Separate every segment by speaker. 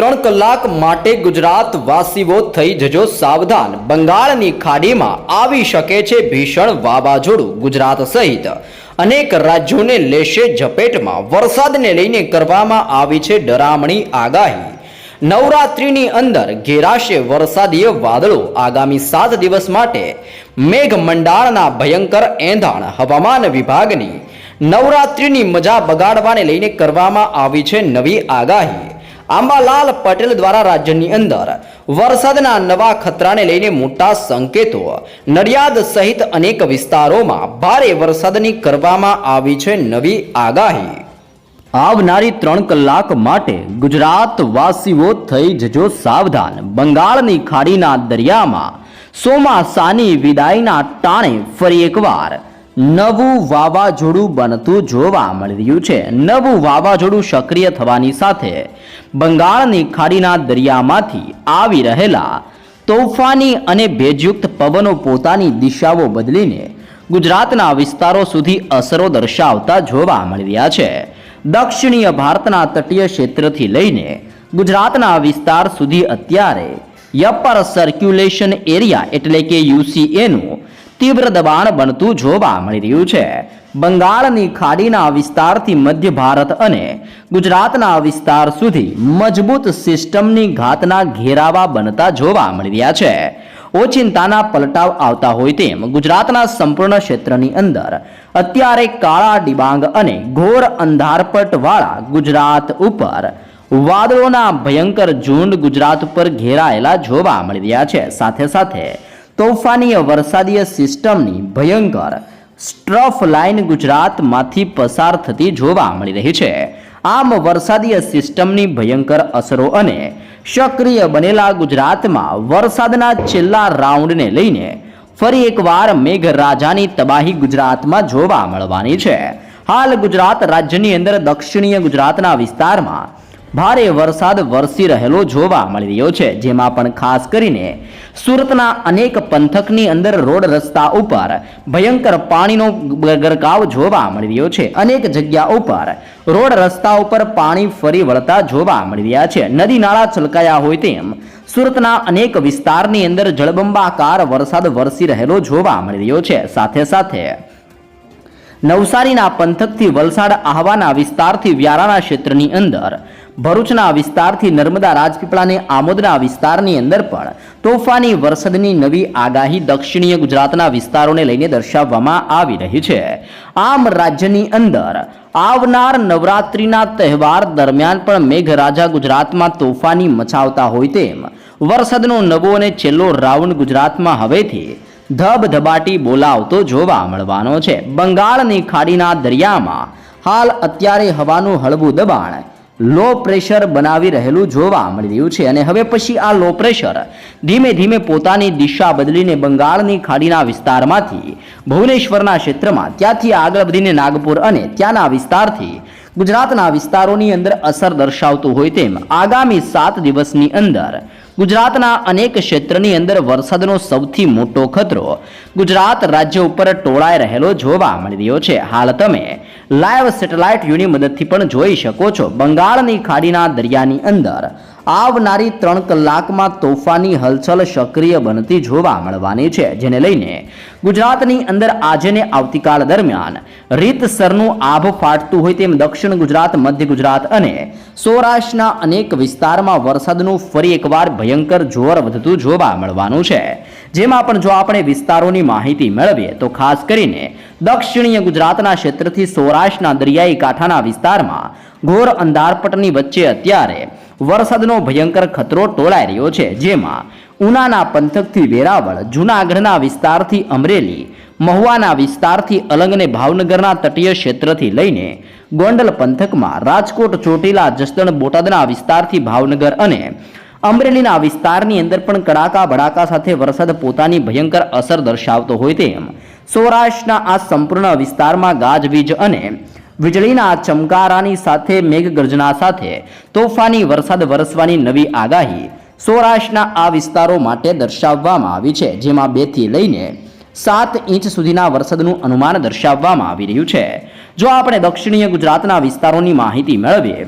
Speaker 1: ત્રણ કલાક માટે ગુજરાત વાસીઓ થઈ જજો સાવધાન. બંગાળની ખાડીમાં આવી શકે છે ભીષણ વાવાઝોડું ગુજરાત સહિત. અનેક રાજ્યોને લેશે ઝપેટમાં. વરસાદને લઈને કરવામાં આવી છે ડરામણી આગાહી. નવરાત્રિની અંદર ઘેરાશે વરસાદીય વાદળો. આગામી સાત દિવસ માટે મેઘમંડાળના ભયંકર એંધાણ હવામાન વિભાગની નવરાત્રિની મજા બગાડવાને લઈને કરવામાં આવી છે નવી આગાહી. આંબાલાલ પટેલ દ્વારા રાજ્યની અંદર વરસાદના નવા ખતરાને લઈને મોટા સંકેતો. નડિયાદ સહિત અનેક વિસ્તારોમાં ભારે વરસાદની કરવામાં આવી છે નવી આગાહી. આવનારી ત્રણ કલાક માટે ગુજરાતવાસીઓ થઈ જજો સાવધાન. બંગાળની ખાડીના દરિયામાં સોમાસાની વિદાયના ટાણે ફરી એકવાર નવું વાવાઝોડું બનતું જોવા મળી રહ્યું છે. નવું વાવાઝોડું સક્રિય થવાની સાથે બંગાળની ખાડીના દરિયામાંથી આવી રહેલા તોફાની અને ભેજયુક્ત પવનો પોતાની દિશાઓ બદલીને ગુજરાતના વિસ્તારો સુધી અસરો દર્શાવતા જોવા મળી રહ્યા છે. દક્ષિણીય ભારતના તટીય ક્ષેત્રથી લઈને ગુજરાતના વિસ્તાર સુધી અત્યારે યપર સર્ક્યુલેશન એરિયા એટલે કે યુસીએનું તીવ્ર દબાણ બનતું જોવા મળી રહ્યું છે. બંગાળની ખાડીના વિસ્તારથી મધ્ય ભારત અને ગુજરાતના વિસ્તાર સુધી મજબૂત સિસ્ટમની ઘાતના ઘેરાવા બનતા જોવા મળી રહ્યા છે. ઓચિંતાના પલટાવ આવતા હોય તેમ ગુજરાતના સંપૂર્ણ ક્ષેત્રની અંદર અત્યારે કાળા ડિબાંગ અને ઘોર અંધારપટવાળા ગુજરાત ઉપર વાદળોના ભયંકર ઝુંડ ગુજરાત ઉપર ઘેરાયેલા જોવા મળી રહ્યા છે. સાથે સાથે તોફાનીય વરસાદીય સિસ્ટમની ભયંકર સ્ટ્રફ લાઇન ગુજરાતમાંથી પસાર થતી જોવા મળી રહી છે. આમ વરસાદીય સિસ્ટમની ભયંકર અસરો અને સક્રિય બનેલા ગુજરાતમાં વરસાદના છેલ્લા રાઉન્ડને લઈને ફરી એકવાર મેઘરાજાની તબાહી ગુજરાતમાં જોવા મળવાની છે. હાલ ગુજરાત રાજ્યની અંદર દક્ષિણીય ગુજરાતના વિસ્તારમાં ભારે વરસાદ વરસી રહેલો જોવા મળી રહ્યો છે, જેમાં પણ ખાસ કરીને સુરતના અનેક પંથકની અંદર રોડ રસ્તા ઉપર ભયંકર પાણીનો ગરકાવ જોવા મળી રહ્યો છે. અનેક જગ્યા ઉપર રોડ રસ્તા ઉપર પાણી ફરી વળતા જોવા મળી રહ્યા છે. નદી નાળા છલકાયા હોય તેમ સુરતના અનેક વિસ્તારની અંદર જળબંબાકાર વરસાદ વરસી રહેલો જોવા મળી રહ્યો છે. સાથે સાથે નવસારીના પંથકથી વલસાડ આહવાના વિસ્તારથી વ્યારાના ક્ષેત્રની અંદર ભરૂચના વિસ્તારથી નર્મદા રાજપીપળાને આમોદના વિસ્તારની અંદર પણ તોફાની વરસાદની નવી આગાહી દક્ષિણીય ગુજરાતના વિસ્તારોને લઈને દર્શાવવામાં આવી રહી છે. આમ રાજ્યની અંદર આવનાર નવરાત્રિના તહેવાર દરમિયાન પણ મેઘરાજા ગુજરાતમાં તોફાની મચાવતા હોય તેમ વરસાદનો નવો અને છેલ્લો રાઉન્ડ ગુજરાતમાં હવેથી ધબધબાટી બોલાવતો જોવા મળવાનો છે. બંગાળની ખાડીના દરિયામાં હાલ અત્યારે હવાનું હળવું દબાણ લો પ્રેશર બનાવી રહેલું જોવા મળી રહ્યું છે. અને હવે પછી આ લો પ્રેશર ધીમે ધીમે પોતાની દિશા બદલીને બંગાળની ખાડીના વિસ્તારમાંથી ભુવનેશ્વરના ક્ષેત્રમાં, ત્યાંથી આગળ વધીને નાગપુર અને ત્યાંના વિસ્તારથી ગુજરાતના વિસ્તારોની અંદર અસર દર્શાવતું હોય તેમ આગામી સાત દિવસની અંદર ગુજરાતના અનેક ક્ષેત્રની અંદર વરસાદનો સૌથી મોટો ખતરો ગુજરાત રાજ્ય ઉપર ટોળાઈ રહેલો જોવા મળી રહ્યો છે. હાલ તમે લાઈવ સેટેલાઇટ વ્યૂની મદદથી પણ જોઈ શકો છો. બંગાળની ખાડીના દરિયાની અંદર આવનારી ત્રણ કલાકમાં તોફાની હલચલ સક્રિય બનતી જોવા મળવાની છે, જેને લઈને ગુજરાતની અંદર આજે ને આવતીકાલ દરમિયાન રીતસરનું આભ ફાટતું હોય તેમ દક્ષિણ ગુજરાત, મધ્ય ગુજરાત અને સૌરાષ્ટ્રના અનેક વિસ્તારમાં વરસાદનું ફરી એકવાર ભયંકર જોર વધતું જોવા મળવાનું છે. જેમાં પણ જો આપણે વિસ્તારોની માહિતી મેળવીએ, તો ખાસ કરીને દક્ષિણીય ગુજરાતના ક્ષેત્રથી સૌરાષ્ટ્રના દરિયાઈ કાંઠાના વિસ્તારમાં ઘોર અંધારપટની વચ્ચે અત્યારે વરસાદનો ભયંકર ખતરો ટોળાઈ રહ્યો છે, જેમાં ઉનાના પંથકથી વેરાવળ, જૂનાગઢના વિસ્તારથી અમરેલી, મહુવાના વિસ્તારથી અલંગ અને ભાવનગરના તટીય ક્ષેત્રથી લઈને ગોંડલ પંથકમાં રાજકોટ, ચોટીલા, જસદણ, બોટાદના વિસ્તારથી ભાવનગર અને અમરેલીના વિસ્તારની અંદર પણ કડાકા ભડાકા સાથે વરસાદ પોતાની ભયંકર અસર દર્શાવતો હોય તેમ સૌરાષ્ટ્રના આ સંપૂર્ણ વિસ્તારમાં ગાજવીજ અને વીજળીના ચમકારાની સાથે મેઘગર્જના સાથે તોફાની વરસાદ વરસવાની નવી આગાહી સૌરાષ્ટ્રના આ વિસ્તારો માટે દર્શાવવામાં આવી છે, જેમાં બેથી લઈને સાત ઇંચ સુધીના વરસાદનું અનુમાન દર્શાવવામાં આવી રહ્યું છે. જો આપણે દક્ષિણીય ગુજરાતના વિસ્તારોની માહિતી મેળવીએ,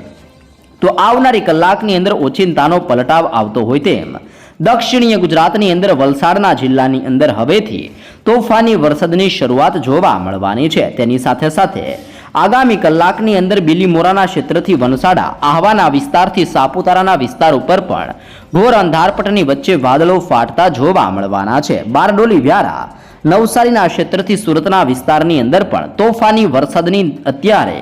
Speaker 1: તો આવનારી કલાકની અંદર ઓચિંતાનો પલટાવ આવતો હોય તેમ દક્ષિણીય ગુજરાતની અંદર વલસાડના જિલ્લાની અંદર હવેથી તોફાની વરસાદની શરૂઆત જોવા મળવાની છે. તેની સાથે સાથે આગામી કલાકની અંદર બિલીમોરાના ક્ષેત્રથી વનસાડા, આહવાના વિસ્તારથી સાપુતારાના વિસ્તાર ઉપર પણ ઘોર અંધારપટની વચ્ચે વાદળો ફાટતા જોવા મળવાના છે. બારડોલી વ્યારા, નવસારીના ક્ષેત્રથી સુરતના વિસ્તારની અંદર પણ તોફાની વરસાદની અત્યારે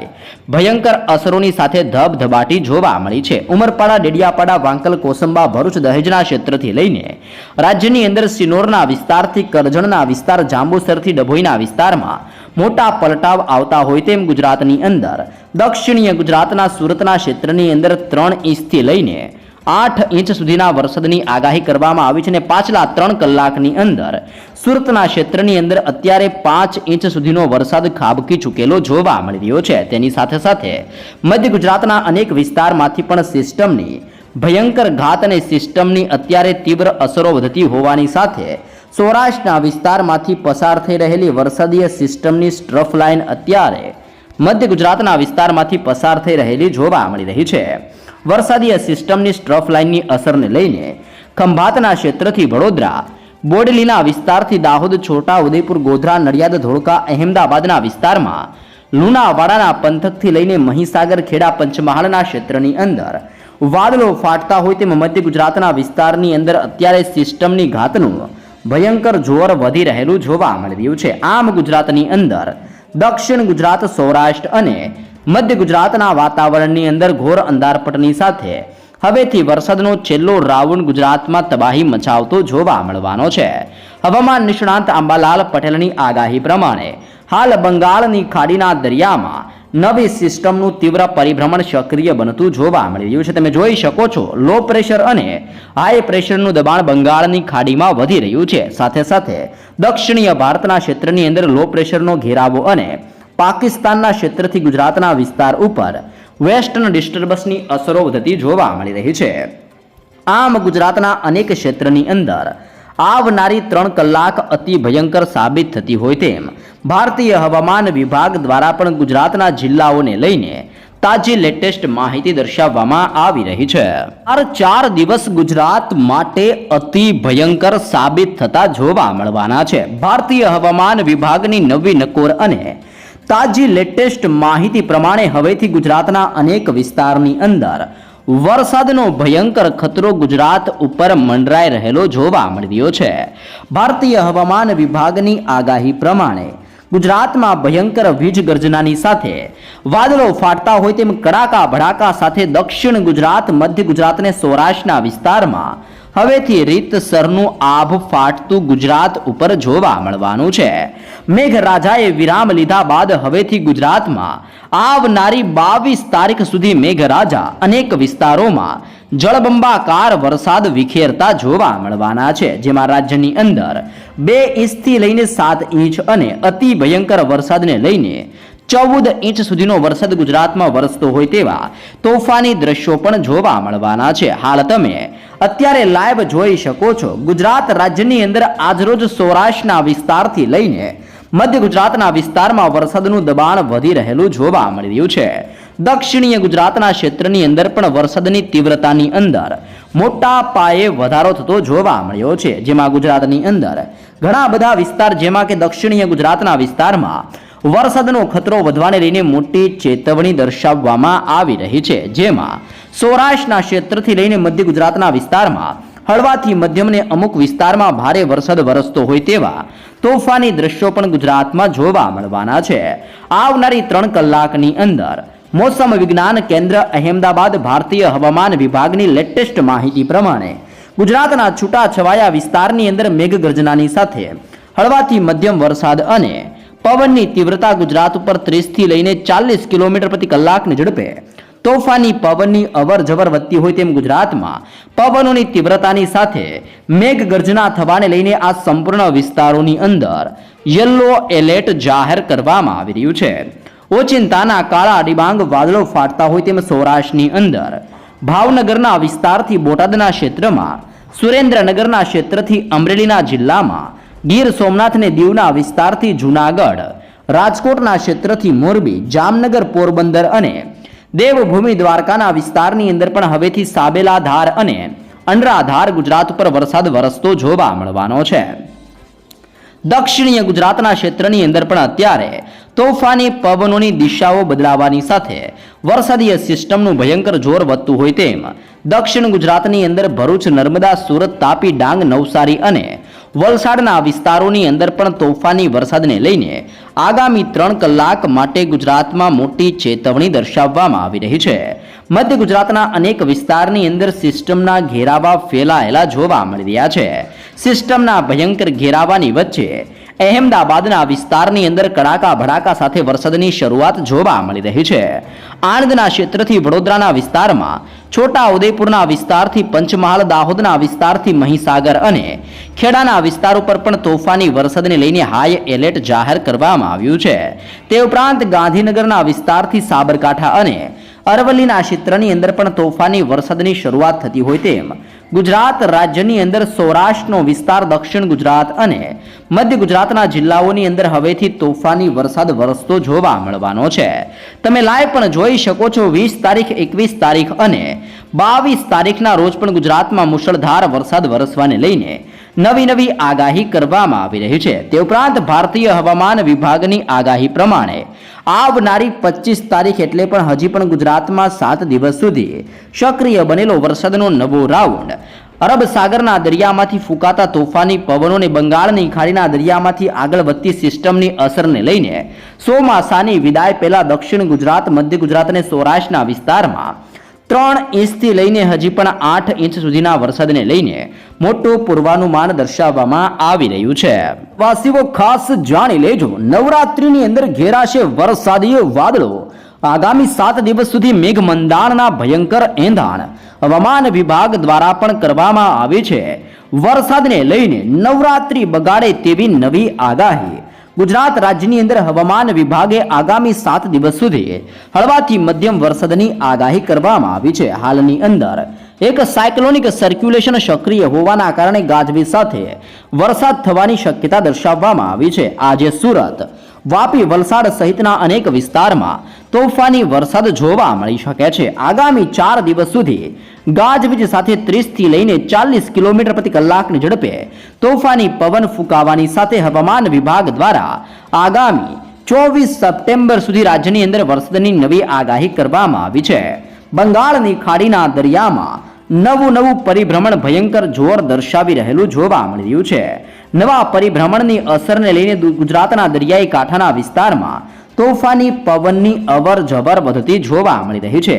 Speaker 1: ભયંકર અસરોની સાથે ધબધબાટી જોવા મળી છે. ઉમરપાડા, ડેડિયાપાડા, વાંકલ, કોસંબા, ભરૂચ, દહેજના ક્ષેત્રથી લઈને રાજ્યની અંદર સિનોરના વિસ્તારથી કરજણના વિસ્તાર, જાંબુસરથી ડભોઈના વિસ્તારમાં મોટા પલટાવ આવતા હોય તેમ ગુજરાતની અંદર. દક્ષિણીય ગુજરાતના સુરતના ક્ષેત્રની અંદર ત્રણ ઇંચથી લઈને આઠ ઇંચ સુધીના વરસાદની આગાહી કરવામાં આવી છે અને પાછલા ત્રણ કલાકની અંદર સુરતના ક્ષેત્રની અંદર અત્યારે પાંચ ઇંચ સુધીનો વરસાદ ખાબકી ચૂકેલો જોવા મળી રહ્યો છે. તેની સાથે સાથે મધ્ય ગુજરાતના અનેક વિસ્તારમાંથી પણ સિસ્ટમની ભયંકર ઘાત અને સિસ્ટમની અત્યારે તીવ્ર અસરો વધતી હોવાની સાથે સૌરાષ્ટ્રના વિસ્તારમાંથી પસાર થઈ રહેલી વરસાદીય સિસ્ટમની સ્ટ્રફ લાઇન અત્યારે મધ્ય ગુજરાતના વિસ્તારમાંથી પસાર થઈ રહેલી જોવા મળી રહી છે. વરસાદીય સિસ્ટમની સ્ટ્રફ લાઇનની અસરને લઈને ખંભાતના ક્ષેત્રથી વડોદરા, બોડલીના વિસ્તારથી દાહોદ, છોટા ઉદયપુર, ગોધરા, નડિયાદ, ધોળકા, અહેમદાબાદના વિસ્તારમાં લુણાવાડાના પંથકથી લઈને મહીસાગર, ખેડા, પંચમહાલના ક્ષેત્રની અંદર વાદળો ફાટતા હોય તેમ મધ્ય ગુજરાતના વિસ્તારની અંદર અત્યારે સિસ્ટમની ઘાતનું ભયંકર જોર વધી રહેલું જોવા મળી રહ્યું છે. આમ ગુજરાતની અંદર દક્ષિણ ગુજરાત, સૌરાષ્ટ્ર અને મધ્ય ગુજરાતના વાતાવરણની અંદર ઘોર અંધારપટની સાથે હવેથી વરસાદનો છેલ્લો રાઉન્ડ ગુજરાતમાં તબાહી મચાવતો જોવા મળવાનો છે. હવામાન નિષ્ણાંત આંબાલાલ પટેલની આગાહી પ્રમાણે હાલ બંગાળની ખાડીના દરિયામાં નવી સિસ્ટમનું તીવ્ર પરિભ્રમણ સક્રિય બનતું જોવા મળી રહ્યું છે. તમે જોઈ શકો છો લો પ્રેશર અને હાઈ પ્રેશરનું દબાણ બંગાળની ખાડીમાં વધી રહ્યું છે. સાથે સાથે દક્ષિણીય ભારતના ક્ષેત્રની અંદર લો પ્રેશરનો ઘેરાવો અને પાકિસ્તાનના ક્ષેત્રથી ગુજરાતના વિસ્તાર ઉપર વેસ્ટર્ન ડિસ્ટર્બન્સની અસરો વધતી જોવા મળી રહી છે. આમ ગુજરાતના અનેક ક્ષેત્રની અંદર આવનારી ત્રણ કલાક અતિ ભયંકર સાબિત થતી હોય તેમ ભારતીય હવામાન વિભાગ દ્વારા પણ ગુજરાતના જિલ્લાઓને લઈને તાજી લેટેસ્ટ માહિતી દર્શાવવામાં આવી રહી છે. આ ચાર દિવસ ગુજરાત માટે અતિ ભયંકર સાબિત થતા જોવા મળવાના છે. ભારતીય હવામાન વિભાગની નવી નકોર અને તાજી લેટેસ્ટ માહિતી પ્રમાણે હવેથી ગુજરાતના અનેક વિસ્તારની અંદર વરસાદનો ભયંકર ખતરો ગુજરાત ઉપર મંડરાઈ રહેલો જોવા મળ્યો છે. ભારતીય હવામાન વિભાગની આગાહી પ્રમાણે ગુજરાતમાં ભયંકર વીજ ગર્જનાની સાથે વાદળો ફાટતા હોય તેમ કડાકા ભડાકા સાથે દક્ષિણ ગુજરાત, મધ્ય ગુજરાતને સૌરાષ્ટ્રના વિસ્તારમાં હવેથી રીતસરનું આભ ફાટતું ગુજરાત ઉપર જોવા મળવાનું છે. મેઘરાજાએ વિરામ લીધા બાદ હવેથી ગુજરાતમાં આવનારી બાવીસ તારીખ સુધી મેઘરાજા અનેક વિસ્તારોમાં જળબંબાકાર વરસાદ વિખેરતા જોવા મળવાના છે, જેમાં રાજ્યની અંદર બે ઇંચથી લઈને સાત ઇંચ અને અતિ ભયંકર વરસાદને લઈને ચૌદ ઇંચ સુધીનો વરસાદ ગુજરાતમાં વરસતો હોય તેવા તોફાની દ્રશ્યો પણ જોવા મળવાના છે. હાલ તમે અત્યારે લાઈવ જોઈ શકો છો, ગુજરાત રાજ્યની અંદર આજરોજ સૌરાષ્ટ્રના વિસ્તારથી લઈને મધ્ય ગુજરાતના વિસ્તારમાં વરસાદનું દબાણ વધી રહેલું જોવા મળી રહ્યું છે. દક્ષિણીય ગુજરાતના ક્ષેત્રની અંદર પણ વરસાદની તીવ્રતાની અંદર મોટા પાયે વધારો થતો જોવા મળ્યો છે. જેમાં ગુજરાતની અંદર ઘણા બધા વિસ્તાર, જેમાં કે દક્ષિણીય ગુજરાતના વિસ્તારમાં વરસાદનો ખતરો વધવાને લઈને મોટી ચેતવણી દર્શાવવામાં આવી રહી છે. જેમાં સૌરાષ્ટ્રના ક્ષેત્રથી લઈને મધ્ય ગુજરાતના વિસ્તારમાં, હળવાથી મધ્યમને અમુક વિસ્તારમાં ભારે વરસાદ વરસતો હોય તેવા તોફાની દ્રશ્યો પણ ગુજરાતમાં જોવા મળવાના છે. આવનારી ત્રણ કલાકની અંદર મોસમ વિજ્ઞાન કેન્દ્ર અહેમદાબાદ ભારતીય હવામાન વિભાગની લેટેસ્ટ માહિતી પ્રમાણે ગુજરાતના છૂટાછવાયા વિસ્તારની અંદર મેઘગર્જનાની સાથે હળવાથી મધ્યમ વરસાદ અને પવનની તીવ્રતા ગુજરાત ઉપર ત્રીસથી લઈને ચાલીસ કિલોમીટર પ્રતિ કલાકની ઝડપે તોફાની પવનની અવર જવર વધતી હોય તેમ ગુજરાતમાં પવનોની તીવ્રતાની સાથે મેઘગર્જના થવાને લઈને આ સંપૂર્ણ વિસ્તારોની અંદર યલો એલર્ટ જાહેર કરવામાં આવી રહ્યું છે. ઓચિંતાના કાળા ડિબાંગ વાદળો ફાટતા હોય તેમ સૌરાષ્ટ્રની અંદર. ભાવનગરના વિસ્તારથી બોટાદના ક્ષેત્રમાં, સુરેન્દ્રનગરના ક્ષેત્રથી અમરેલીના જિલ્લામાં, ગીર સોમનાથ અને દીવના વિસ્તારથી જૂનાગઢ, રાજકોટના ક્ષેત્રથી મોરબી, જામનગર, પોરબંદર અને દેવભૂમિ દ્વારકાના વિસ્તારની અંદર પણ હવેથી સાબેલા ધાર અને અનરાધાર ગુજરાત ઉપર વરસાદ વરસતો જોવા મળવાનો છે. દક્ષિણીય ગુજરાતના ક્ષેત્રની અંદર પણ અત્યારે તોફાની પવનોની દિશાઓ બદલાવાની સાથે વરસાદીય સિસ્ટમનું ભયંકર જોર વધતું હોય તેમ દક્ષિણ ગુજરાતની અંદર ભરૂચ, નર્મદા, સુરત, તાપી, ડાંગ, નવસારી અને વલસાડના વિસ્તારોની અંદર પણ તોફાની વરસાદને લઈને આગામી ત્રણ કલાક માટે ગુજરાતમાં મોટી ચેતવણી દર્શાવવામાં આવી રહી છે. મધ્ય ગુજરાતના અનેક વિસ્તારની અંદર સિસ્ટમના ઘેરાવા ફેલાયેલા જોવા મળી રહ્યા છે. સિસ્ટમના ભયંકર ઘેરાવાની વચ્ચે અહેમદાબાદના વિસ્તારની અંદર કડાકા ભડાકા સાથે વરસાદની શરૂઆત જોવા મળી રહી છે. આણંદના ક્ષેત્રથી વડોદરાના વિસ્તારમાં, છોટા ઉદયપુરના વિસ્તારથી પંચમહાલ, દાહોદના વિસ્તારથી મહીસાગર અને ખેડાના વિસ્તાર ઉપર પણ તોફાની વરસાદને લઈને હાઈ એલર્ટ જાહેર કરવામાં આવ્યું છે. તે ઉપરાંત ગાંધીનગરના વિસ્તારથી સાબરકાંઠા અને અરવલ્લીના ક્ષેત્રની અંદર પણ તોફાની વરસાદની શરૂઆત થતી હોય તેમ ગુજરાત રાજ્યની અંદર સૌરાષ્ટ્રનો વિસ્તાર, દક્ષિણ ગુજરાત અને મધ્ય ગુજરાતના જિલ્લાઓની અંદર હવેથી તોફાની વરસાદ વરસતો જોવા મળવાનો છે. તમે લાઈવ પણ જોઈ શકો છો વીસ તારીખ, એકવીસ તારીખ અને બાવીસ તારીખના રોજ પણ ગુજરાતમાં મુશળધાર વરસાદ વરસવાને લઈને નવી નવી આગાહી કરવામાં આવી રહી છે. તે ઉપરાંત ભારતીય હવામાન વિભાગની આગાહી પ્રમાણે આવનારી પચીસ તારીખ એટલે પણ હજી પણ ગુજરાતમાં સાત દિવસ સુધી સક્રિય બનેલો વરસાદનો નવો રાઉન્ડ. અરબ સાગરના દરિયામાંથી ફૂંકાતા તોફાની પવનોને બંગાળની ખાડીના દરિયામાંથી આગળ વધતી સિસ્ટમની અસરને લઈને સોમાસાની વિદાય પહેલા દક્ષિણ ગુજરાત, મધ્ય ગુજરાત અને સૌરાષ્ટ્રના વિસ્તારમાં ત્રણ ઇંચથી લઈને હજી પણ આઠ ઇંચ સુધીના વરસાદને લઈને મોટું પૂર્વાનુમાન દર્શાવવામાં આવી રહ્યું છે. વાસીઓ ખાસ જાણી લેજો, નવરાત્રિની અંદર ઘેરાશે વરસાદી વાદળો. આગામી સાત દિવસ સુધી મેઘમંદાણના ભયંકર એંધાણ હવામાન વિભાગ દ્વારા પણ કરવામાં આવી છે. વરસાદને લઈને નવરાત્રિ બગાડે તેવી નવી આગાહી ગુજરાત રાજ્યની અંદર હવામાન વિભાગે આગામી સાત દિવસ સુધી હળવાથી મધ્યમ વરસાદની આગાહી કરવામાં આવી છે. હાલની અંદર એક સાયક્લોનિક સર્ક્યુલેશન સક્રિય હોવાના કારણે ગાજવીજ સાથે વરસાદ થવાની શક્યતા દર્શાવવામાં આવી છે. આજે સુરત વાપી વલસાડ સહિતના અનેક વિસ્તારમાં તોફાની વરસાદ જોવા મળી શકે છે. આગામી ચાર દિવસ સુધી ગાજવીજ સાથે ત્રીસથી લઈને ચાલીસ કિલોમીટર પ્રતિ કલાકની ઝડપે તોફાની પવન ફૂંકાવાની સાથે હવામાન વિભાગ દ્વારા આગામી ચોવીસ સપ્ટેમ્બર સુધી રાજ્યની અંદર વરસાદની નવી આગાહી કરવામાં આવી છે. બંગાળની ખાડીના દરિયામાં નવું નવું પરિભ્રમણ ભયંકર જોર દર્શાવી રહેલું જોવા મળી રહ્યું છે. નવા પરિભ્રમણની અસરને લઈને ગુજરાતના દરિયાઈ કાંઠાના વિસ્તારમાં તોફાની પવનની અવર જવર વધતી જોવા મળી રહી છે.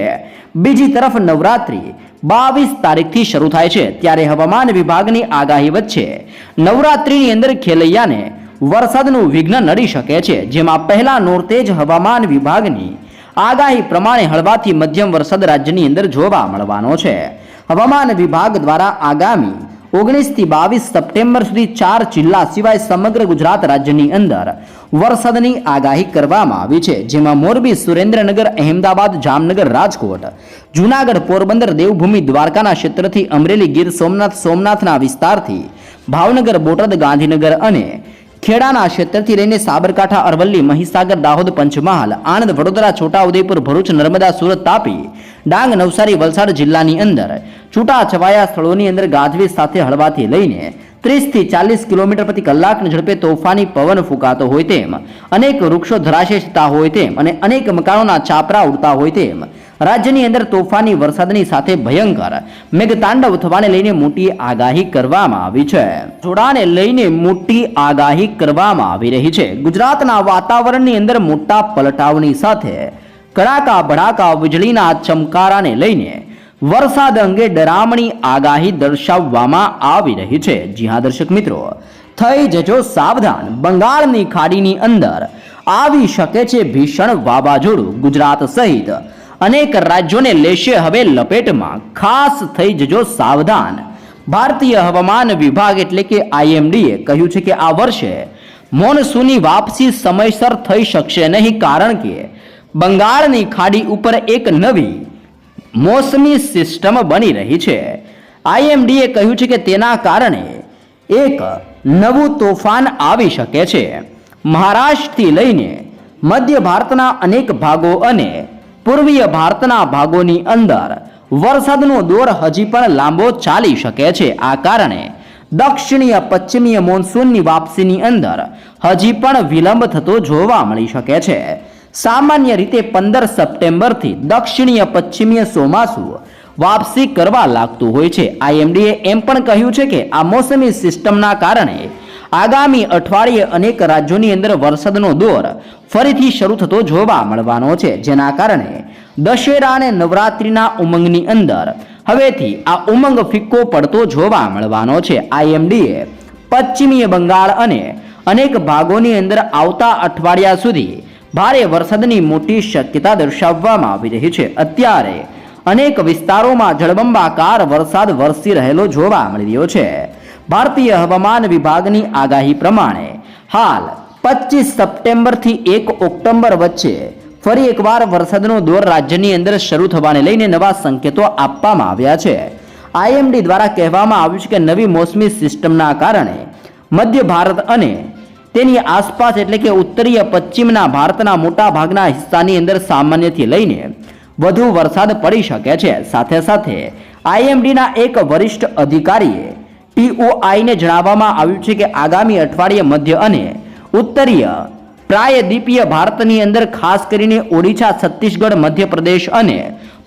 Speaker 1: બીજી તરફ નવરાત્રી બાવીસ તારીખથી શરૂ થાય છે. ત્યારે હવામાન વિભાગની આગાહી વચ્ચે નવરાત્રીની અંદર ખેલૈયાને વરસાદનું વિઘ્ન નડી શકે છે. જેમાં પહેલા નોરતે જ હવામાન વિભાગની આગાહી પ્રમાણે હળવાથી મધ્યમ વરસાદ રાજ્યની અંદર જોવા મળવાનો છે. હવામાન વિભાગ દ્વારા આગામી ઓગણીસથી બાવીસ સપ્ટેમ્બર સુધી ચાર જિલ્લા સિવાય સમગ્ર ગુજરાત રાજ્યની અંદર વરસાદની આગાહી કરવામાં આવી છે, જેમાં મોરબી, સુરેન્દ્રનગર, અહેમદાબાદ, જામનગર, રાજકોટ, જુનાગઢ, પોરબંદર, દેવભૂમિ, દ્વારકાના ક્ષેત્રથી અમરેલી, ગીર સોમનાથ, સોમનાથના વિસ્તારથી ભાવનગર, બોટાદ, ગાંધીનગર અને ખેડાના ક્ષેત્રથી લઈને સાબરકાંઠા, અરવલ્લી, મહીસાગર, દાહોદ, પંચમહાલ, આણંદ, વડોદરા, છોટાઉદેપુર, ભરૂચ, નર્મદા, સુરત, તાપી ડાંગ નવસારી વલસાડ જિલ્લાની અંદર છૂટા છવાયા સ્થળોની અંદર ગાજવીજ સાથે હળવાથી લઈને ત્રીસથી ચાલીસ કિલોમીટર પ્રતિ કલાકની ઝડપે તોફાની પવન ફૂંકાતો હોય તેમ, અનેક વૃક્ષો ધરાશય થતા હોય તેમ અને અનેક મકાનોના છાપરા ઉડતા હોય તેમ, રાજ્યની અંદર તોફાની વરસાદની સાથે ભયંકર મેઘતાંડવ થવાને લઈને મોટી આગાહી કરવામાં આવી છે. જોડાને લઈને મોટી આગાહી કરવામાં આવી રહી છે. ગુજરાતના વાતાવરણની અંદર મોટા પલટાવની સાથે કડાકા ભડાકા વીજળીના ચમકારાને લઈને વરસાદ અંગે ડરામણી આગાહી દર્શાવવામાં આવી રહી છે. જી દર્શક મિત્રો. થઈ જજો સાવધાન. બંગાળની ખાડીની અંદર આવી શકે છે ભીષણ વાવાઝોડું ગુજરાત સહિત. અનેક રાજ્યોને લેશે હવે લપેટમાં. ખાસ થઈ જજો સાવધાન. ભારતીય હવામાન વિભાગ એટલે કે આઈએમડીએ કહ્યું છે કે આ વર્ષે મોનસૂની વાપસી સમયસર થઈ શકશે નહીં, કારણ કે બંગાળની ખાડી ઉપર એક નવી મોસમી સિસ્ટમ બની રહી છે. આઈએમડીએ કહ્યું છે કે તેના કારણે એક નવું તોફાન આવી શકે છે. મહારાષ્ટ્રથી લઈને મધ્ય ભારતના અનેક ભાગો અને પૂર્વીય ભારતના ભાગોની અંદર વરસાદનો દોર હજી પણ લાંબો ચાલી શકે છે. આ કારણે દક્ષિણીય પશ્ચિમીય મોન્સૂનની વાપસીની અંદર હજી પણ વિલંબ થતો જોવા મળી શકે છે. સામાન્ય રીતે પંદર સપ્ટેમ્બરથી દક્ષિણીય પશ્ચિમીય ચોમાસું વાપસી કરવા લાગતું હોય છે. આઈએમડીએ એમ પણ કહ્યું છે કે આ મોસમી સિસ્ટમના કારણે આગામી અઠવાડિયે અનેક રાજ્યોની અંદર વરસાદનો દોર ફરીથી શરૂ થતો જોવા મળવાનો છે. જેના કારણે દશેરા અને નવરાત્રિના ઉમંગની અંદર હવેથી આ ઉમંગ ફિક્કો પડતો જોવા મળવાનો છે. આઈએમડીએ પશ્ચિમીય બંગાળ અને અનેક ભાગોની અંદર આવતા અઠવાડિયા સુધી ભારે વરસાદની મોટી શક્યતા દર્શાવવામાં આવી રહી છે. અત્યારે અનેક વિસ્તારોમાં જળબંબાકાર વરસાદ વરસી રહેલો જોવા મળી રહ્યો છે. ભારતીય હવામાન વિભાગની આગાહી પ્રમાણે હાલ પચીસ સપ્ટેમ્બરથી એક ઓક્ટોબર વચ્ચે ફરી એકવાર વરસાદનો દોર રાજ્યની અંદર શરૂ થવાને લઈને નવા સંકેતો આપવામાં આવ્યા છે. આઈએમડી દ્વારા કહેવામાં આવ્યું છે કે નવી મોસમી સિસ્ટમના કારણે મધ્ય ભારત અને તેની આસપાસ એટલે કે ઉત્તરીય પશ્ચિમના ભારતના મોટા ભાગના હિસ્સાની અંદર સામાન્યથી લઈને વધુ વરસાદ પડી શકે છે. સાથે સાથે આઈએમડીના એક વરિષ્ઠ અધિકારીએ ટીઓઆઈને જણાવવામાં આવ્યું છે કે આગામી અઠવાડિયે મધ્ય અને ઉત્તરીય પ્રાયદ્વીપીય ભારતની અંદર ખાસ કરીને ઓડિશા, છત્તીસગઢ, મધ્યપ્રદેશ અને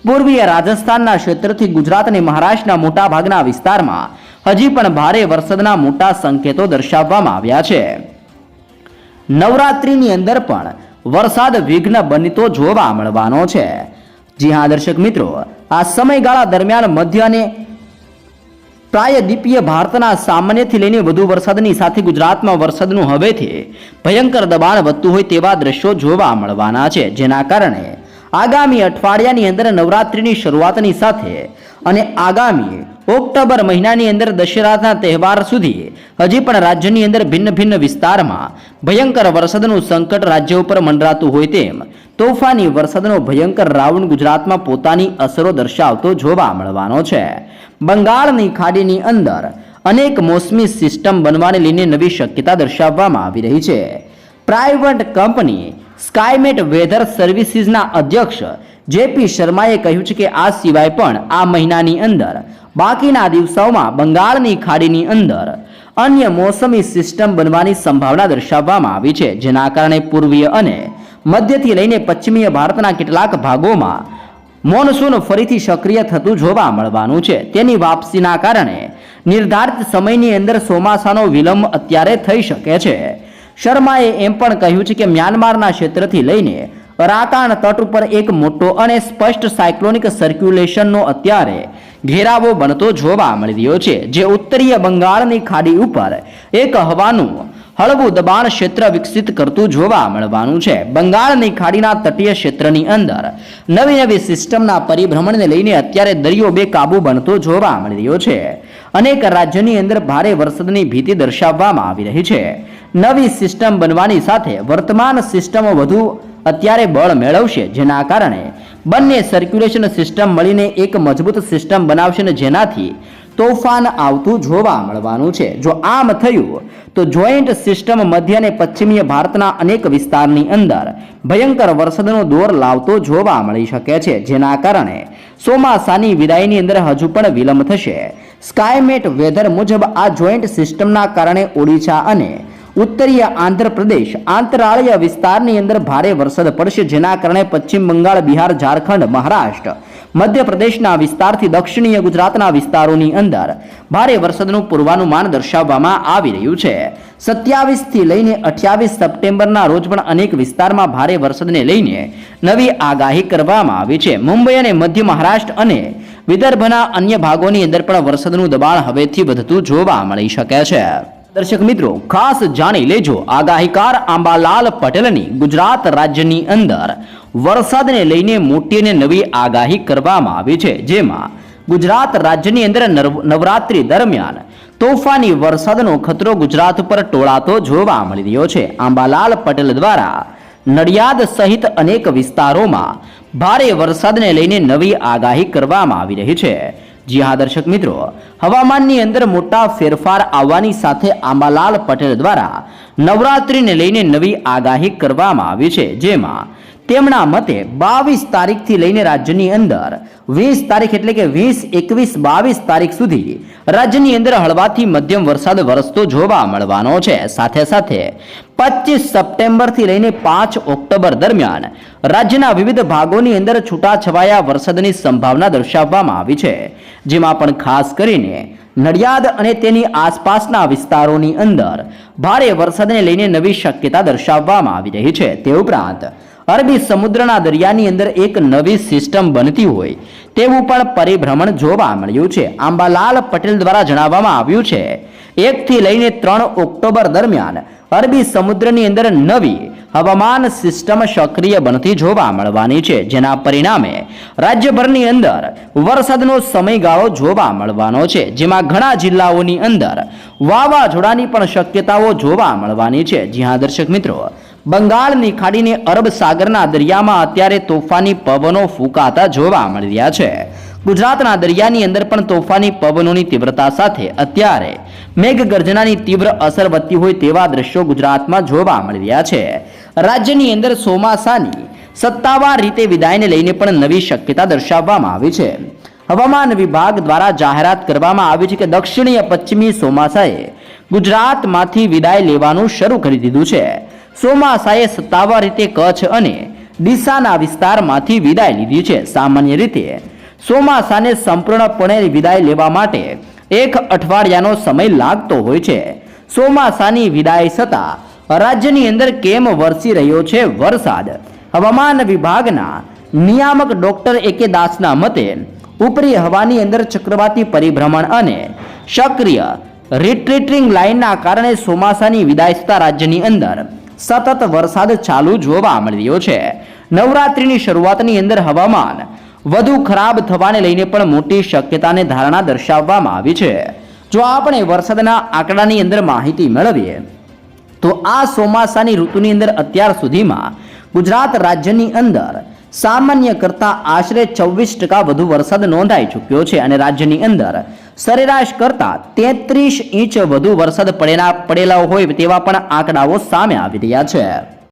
Speaker 1: પૂર્વીય રાજસ્થાનના ક્ષેત્રથી ગુજરાત અને મહારાષ્ટ્રના મોટા ભાગના વિસ્તારમાં હજી પણ ભારે વરસાદના મોટા સંકેતો દર્શાવવામાં આવ્યા છે. નવરાત્રિની અંદર પણ વરસાદ વિઘ્ન બનતો જોવા મળવાનો છે. જી હા, દર્શક મિત્રો, આ સમયગાળા દરમિયાન મધ્ય અને પ્રાયદ્વીપીય ભારતના સામાન્યથી લઈને વધુ વરસાદની સાથે ગુજરાતમાં વરસાદનું હવેથી ભયંકર દબાણ વધતું હોય તેવા દ્રશ્યો જોવા મળવાના છે. જેના કારણે આગામી અઠવાડિયાની અંદર નવરાત્રિની શરૂઆતની સાથે અને આગામી ઓક્ટોબર મહિનાની અંદર દશેરાના તહેવાર સુધી હજી પણ રાજ્યની અંદર ભિન્ન ભિન્ન વિસ્તારમાં ભયંકર વરસાદનું સંકટ રાજ્ય ઉપર મંડરાતું હોય તેમ તોફાની વરસાદનો ભયંકર રાઉન્ડ ગુજરાતમાં પોતાની અસરો દર્શાવતો જોવા મળવાનો છે. બંગાળની ખાડીની અંદર અનેક મોસમી સિસ્ટમ બનવાને લઈને નવી શક્યતા દર્શાવવામાં આવી રહી છે. પ્રાઇવેટ કંપની સ્કાયમેટ વેધર સર્વિસીસના અધ્યક્ષ જેપી શર્માએ કહ્યું છે કે આ સિવાય પણ આ મહિનાની અંદર બાકીના દિવસોમાં બંગાળની ખાડીની અંદર અન્ય મોસમી સિસ્ટમ બનવાની સંભાવના દર્શાવવામાં આવી છે, જેના કારણે પૂર્વીય અને મધ્યથી લઈને પશ્ચિમીય ભારતના કેટલાક ભાગોમાં મોનસૂન ફરીથી સક્રિય થતું જોવા મળવાનું છે. તેની વાપસીના કારણે નિર્ધારિત સમયની અંદર ચોમાસાનો વિલંબ અત્યારે થઈ શકે છે. શર્માએ એમ પણ કહ્યું છે કે મ્યાનમારના ક્ષેત્રથી લઈને રાકાણ તટ ઉપર એક મોટો અને સ્પષ્ટ સાયક્લોનિક સર્ક્યુલેશનનો અત્યારે ઘેરાવો બનતો જોવા મળી રહ્યો છે, જે ઉત્તરીય બંગાળની ખાડી ઉપર એક હવાનું હળવું દબાણ ક્ષેત્ર વિકસિત કરતું જોવા મળવાનું છે. બંગાળની ખાડીના તટીય ક્ષેત્રની અંદર નવી નવી સિસ્ટમના પરિભ્રમણને લઈને અત્યારે દરિયો બે કાબુ બનતો જોવા મળી રહ્યો છે. અનેક રાજ્યની અંદર ભારે વરસાદની ભીતિ દર્શાવવામાં આવી રહી છે. નવી સિસ્ટમ બનવાની સાથે વર્તમાન સિસ્ટમો વધુ અત્યારે બળ મેળવશે, જેના કારણે બંને સર્ક્યુલેશન સિસ્ટમ મળીને એક મજબૂત સિસ્ટમ બનાવશે ને જેનાથી તોફાન આવતું જોવા મળવાનું છે. જો આમ થયું, તો જોઈન્ટ સિસ્ટમ મધ્ય અને પશ્ચિમીય ભારતના અનેક વિસ્તારની અંદર ભયંકર વરસાદનો દોર લાવતો જોવા મળી શકે છે, જેના કારણે ચોમાસાની વિદાયની અંદર હજુ પણ વિલંબ થશે. સ્કાયમેટ વેધર મુજબ આ જોઈન્ટ સિસ્ટમના કારણે ઓડિશા અને ઉત્તરીય આંધ્રપ્રદેશ આંતરાળીય વિસ્તારની અંદર ભારે વરસાદ પડશે. જેના કારણે પશ્ચિમ બંગાળ, બિહાર, ઝારખંડ, મહારાષ્ટ્ર, મધ્યપ્રદેશના વિસ્તારથી દક્ષિણીય ગુજરાતના વિસ્તારોની અંદર ભારે વરસાદનું પૂર્વાનુમાન દર્શાવવામાં આવી રહ્યું છે. સત્યાવીસથી લઈને અઠ્યાવીસ સપ્ટેમ્બરના રોજ પણ અનેક વિસ્તારમાં ભારે વરસાદને લઈને નવી આગાહી કરવામાં આવી છે. મુંબઈ અને મધ્ય મહારાષ્ટ્ર અને વિદર્ભના અન્ય ભાગોની અંદર પણ વરસાદનું દબાણ હવેથી વધતું જોવા મળી શકે છે. દર્શક મિત્રો, ખાસ જાણી લેજો આગાહીકાર આંબાલાલ પટેલની ગુજરાત રાજ્યની અંદર. વરસાદને લઈને મોટી અને નવી આગાહી કરવામાં આવી છે, જેમાં ગુજરાત રાજ્યની અંદર નવ- નવરાત્રી દરમિયાન તોફાની વરસાદનો ખતરો ગુજરાત પર ટોળાતો જોવા મળી રહ્યો છે. આંબાલાલ પટેલ દ્વારા નડિયાદ સહિત અનેક વિસ્તારોમાં ભારે વરસાદને લઈને નવી આગાહી કરવામાં આવી રહી છે. જી હા દર્શક મિત્રો, હવામાનની અંદર મોટા ફેરફાર આવવાની સાથે આંબાલાલ પટેલ દ્વારા નવરાત્રિને લઈને નવી આગાહી કરવામાં આવી છે, જેમાં તેમના મતે બાવીસ તારીખથી લઈને રાજ્યની અંદર વીસ તારીખ એટલે કે વીસ, એકવીસ, બાવીસ તારીખ સુધી રાજ્યની અંદર હળવાથી મધ્યમ વરસાદ વરસતો જોવા મળવાનો છે. સાથે સાથે પચીસ સપ્ટેમ્બરથી લઈને પાંચ ઓક્ટોબર દરમિયાન રાજ્યના વિવિધ ભાગોની અંદર છૂટાછવાયા વરસાદની સંભાવના દર્શાવવામાં આવી છે. જેમાં પણ ખાસ કરીને નડિયાદ અને તેની આસપાસના વિસ્તારોની અંદર ભારે વરસાદને લઈને નવી શક્યતા દર્શાવવામાં આવી રહી છે. તે ઉપરાંત અરબી સમુદ્રના દરિયાની અંદર એક નવી સિસ્ટમ બનતી હોય તેવું પણ પરિભ્રમણ જોવા મળ્યું છે. આંબાલાલ પટેલ દ્વારા જણાવવામાં આવ્યું છે, એકથી લઈને ત્રણ ઓક્ટોબર દરમિયાન અરબી સમુદ્રની અંદર નવી હવામાન સિસ્ટમ સક્રિય બનતી જોવા મળવાની છે, જેના પરિણામે રાજ્યભરની અંદર વરસાદનો સમયગાળો જોવા મળવાનો છે, જેમાં ઘણા જિલ્લાઓની અંદર વાવાઝોડાની પણ શક્યતાઓ જોવા મળવાની છે. જી દર્શક મિત્રો બંગાળની ખાડીને અરબ સાગરના દરિયામાં અત્યારે તોફાની પવનો ફૂંકાતા જોવા મળી રહ્યા છે. ગુજરાતના દરિયાની અંદર પણ તોફાની પવનોની તીવ્રતા સાથે અત્યારે મેઘગર્જનાની તીવ્ર અસર વધતી હોય તેવા દ્રશ્યો ગુજરાતમાં જોવા મળી રહ્યા છે. રાજ્યની અંદર ચોમાસાની સત્તાવાર રીતે વિદાયને લઈને પણ નવી શક્યતા દર્શાવવામાં આવી છે. હવામાન વિભાગ દ્વારા જાહેરાત કરવામાં આવી છે કે દક્ષિણીય પશ્ચિમી ચોમાસાએ ગુજરાતમાંથી વિદાય લેવાનું શરૂ કરી દીધું છે. ચોમાસાએ સત્તાવાર રીતે કચ્છ અને ડીસાના વિસ્તારમાંથી વિદાય લીધી છે. સામાન્ય રીતે ચોમાસાને સંપૂર્ણપણે વિદાય લેવા માટે એક અઠવાડિયાનો સમય લાગતો હોય છે. ચોમાસાની વિદાય થતાં રાજ્યની અંદર કેમ વરસી રહ્યો છે વરસાદ? હવામાન વિભાગના નિયામક ડોક્ટર એ દાસના મતે ઉપરી હવાની અંદર ચક્રવાતી પરિભ્રમણ અને સક્રિય રિટ્રીટિંગ લાઇનના કારણે ચોમાસાની વિદાય થતાં રાજ્યની અંદર સતત વરસાદ ચાલુ જોવા મળ્યો છે. નવરાત્રિની શરૂઆતની અંદર હવામાન વધુ ખરાબ થવાને લઈને પણ મોટી શક્યતાને ધારણા દર્શાવવામાં આવી છે. જો આપણે વરસાદના આંકડાની અંદર માહિતી મેળવીએ, તો આ ચોમાસાની ઋતુની અંદર અત્યાર સુધીમાં ગુજરાત રાજ્યની અંદર સામાન્ય કરતાં આશરે છવ્વીસ ટકા વધુ વરસાદ નોંધાઈ ચૂક્યો છે અને રાજ્યની અંદર સરેરાશ કરતાં તેત્રીસ ઇંચ વધુ વરસાદ પડેલા પડેલા હોય તેવા પણ આંકડાઓ સામે આવી રહ્યા છે.